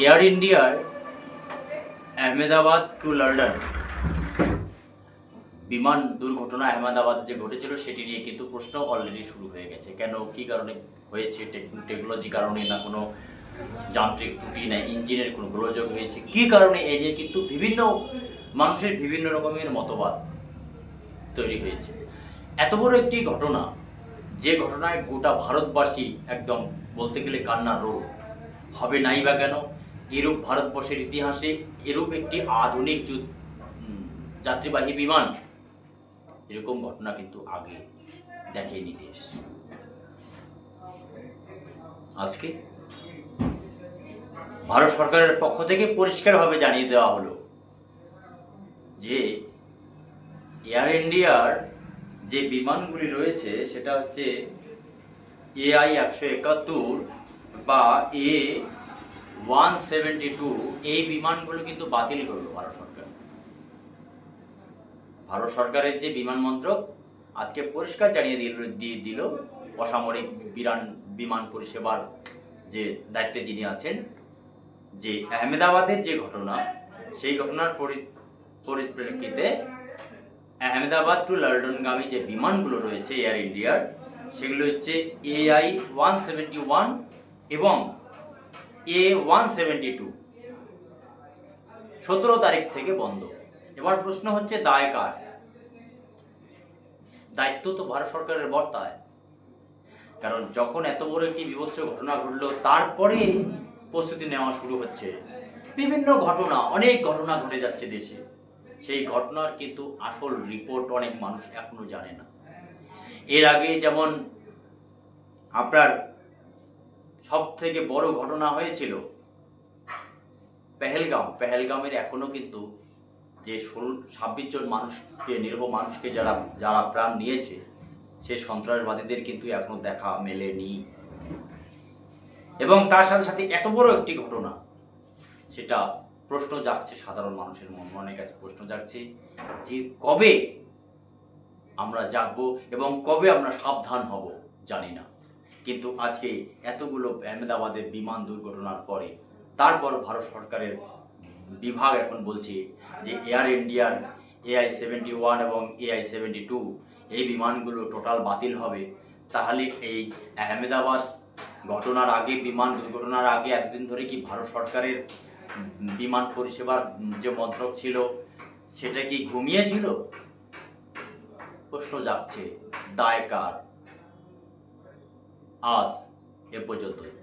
Air ইন্ডিয়ার Ahmedabad to London বিমান দুর্ঘটনা আহমেদাবাদে যে ঘটেছিল, সেটি নিয়ে কিন্তু প্রশ্ন অলরেডি শুরু হয়ে গেছে। কেন, কি কারণে হয়েছে? টেকনোলজি কারণে না কোনো যান্ত্রিক ত্রুটি, না ইঞ্জিনের কোনো গোলযোগ হয়েছে? কি কারণে এ নিয়ে কিন্তু বিভিন্ন মানুষের বিভিন্ন রকমের মতবাদ তৈরি হয়েছে। এত বড় একটি ঘটনা, যে ঘটনায় গোটা ভারতবাসী একদম বলতে গেলে কান্নার রোগ। হবে নাই বা কেন? এরূপ ভারতবর্ষের ইতিহাসে এরূপ একটি আধুনিক যুদ্ধ যাত্রীবাহী বিমান। এরকম ঘটনা কিন্তু আগে দেখেনি দেশ। আজকে ভারত সরকারের পক্ষ থেকে পরিষ্কারভাবে জানিয়ে দেওয়া হলো যে এয়ার ইন্ডিয়ার যে বিমানগুলি রয়েছে, সেটা হচ্ছে এআই একশো একাত্তর বা এ ওয়ান সেভেন্টি টু, এই বিমানগুলো কিন্তু বাতিল করল ভারত সরকার। ভারত সরকারের যে বিমান মন্ত্রক আজকে পরিষ্কার জানিয়ে দিল, দিয়ে দিল অসামরিক বিমান বিমান পরিষেবার যে দায়িত্বে যিনি আছেন, যে আহমেদাবাদের যে ঘটনা, সেই ঘটনার পরি- পরিপ্রেক্ষিতে আহমেদাবাদ টু লন্ডনগামী যে বিমানগুলো রয়েছে এয়ার ইন্ডিয়ার সেগুলো হচ্ছে এআই ওয়ান সেভেন্টি ওয়ান এবং এ ওয়ান সেভেন্টি টু সতেরো তারিখ থেকে বন্ধ। এবার প্রশ্ন হচ্ছে, দায় কার? দায়িত্ব তো ভারত সরকারের বর্তায়। কারণ যখন এত বড় একটি বিভৎস ঘটনা ঘটলো, তারপরে প্রস্তুতি নেওয়া শুরু হচ্ছে। বিভিন্ন ঘটনা, অনেক ঘটনা ঘটে যাচ্ছে দেশে। সেই ঘটনার কিন্তু আসল রিপোর্ট অনেক মানুষ এখনও জানে না। এর আগে যেমন আপনার সব থেকে বড় ঘটনা হয়েছিল পেহেলগাম। পেহেলগামের এখনও কিন্তু যে ষোলো, ছাব্বিশ জন মানুষকে, নিরীহ মানুষকে যারা যারা প্রাণ নিয়েছে সেই সন্ত্রাসবাদীদের কিন্তু এখনও দেখা মেলেনি। এবং তার সাথে সাথে এত বড় একটি ঘটনা, সেটা প্রশ্ন জাগছে সাধারণ মানুষের মন, মনের কাছে প্রশ্ন জাগছে যে কবে আমরা জাগবো এবং কবে আমরা সাবধান হব জানি না। কিন্তু আজকে এতগুলো আহমেদাবাদের বিমান দুর্ঘটনার পরে তারপর ভারত সরকারের বিভাগ এখন বলছে যে এয়ার ইন্ডিয়ার এআই সেভেন্টি ওয়ান এবং এআই সেভেন্টি টু এই বিমানগুলো টোটাল বাতিল হবে। তাহলে এই আহমেদাবাদ ঘটনার আগে, বিমান দুর্ঘটনার আগে এতদিন ধরে কি ভারত সরকারের বিমান পরিষেবার যে মন্ত্রক ছিল, সেটা কি ঘুমিয়েছিল? প্রশ্ন যাচ্ছে দায় কার? আজ এ পর্যন্তই।